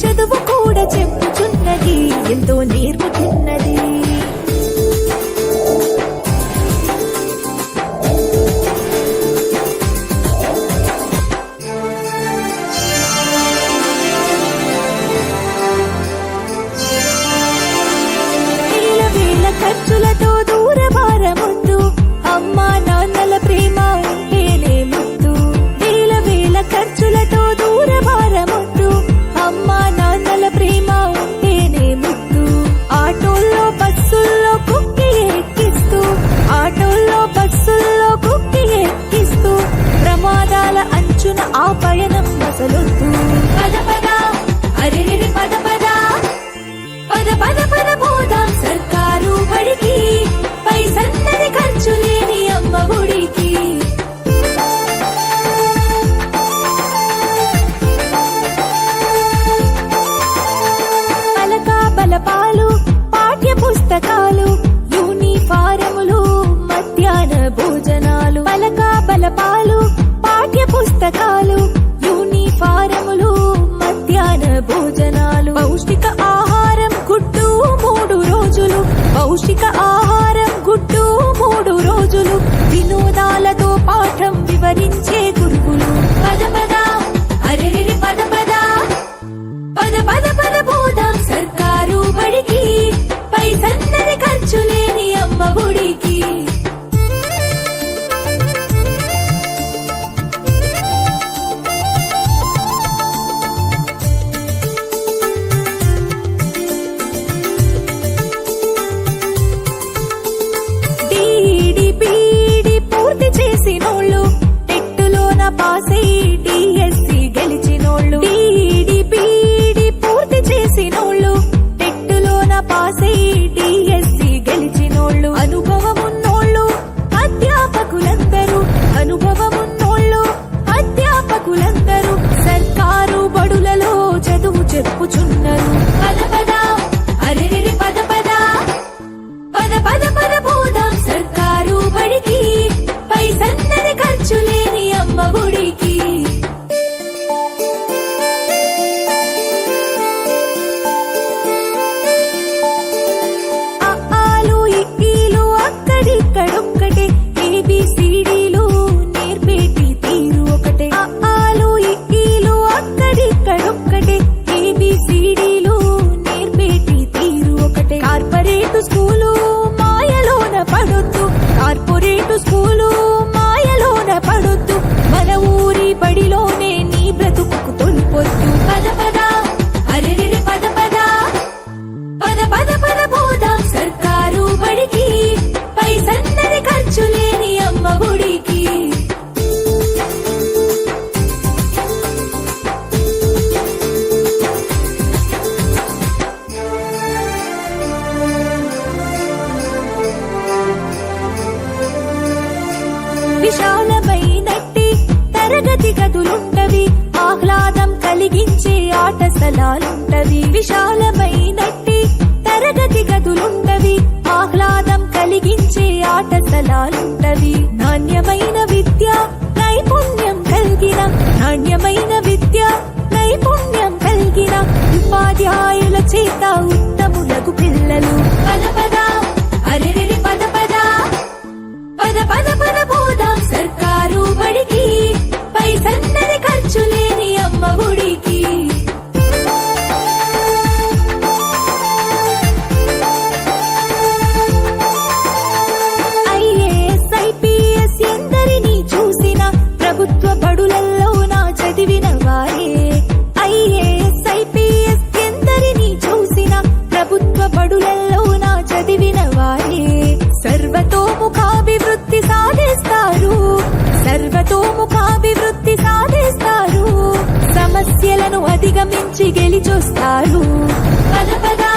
చదువు కూడా చెప్పుచున్నది ఎంతో నేర్పుతున్నది. పయనం అసలొద్దు పద పద. అరి పద పద. పద పద పద పోదాం సర్కార్ రోజు అమ్మ గుడికి. విశాలమై నట్టి తరగతి గదులుంటవి ఆహ్లాదం కలిగించే ఆటసలాలుంటవి విశాలమై నట్టి తరగతి గదులుంటవి ఆహ్లాదం కలిగించే ఆటసలాలుంటవి నాణ్యమైన విద్య నైపుణ్యం కలిగిన నాణ్యమైన విద్య నైపుణ్యం కలిగిన ఉపాధ్యాయుల చేత ఉత్తములకు పిల్లలు. పద పద. అరే పద పద. పద పద పద. నుంచి పద పద.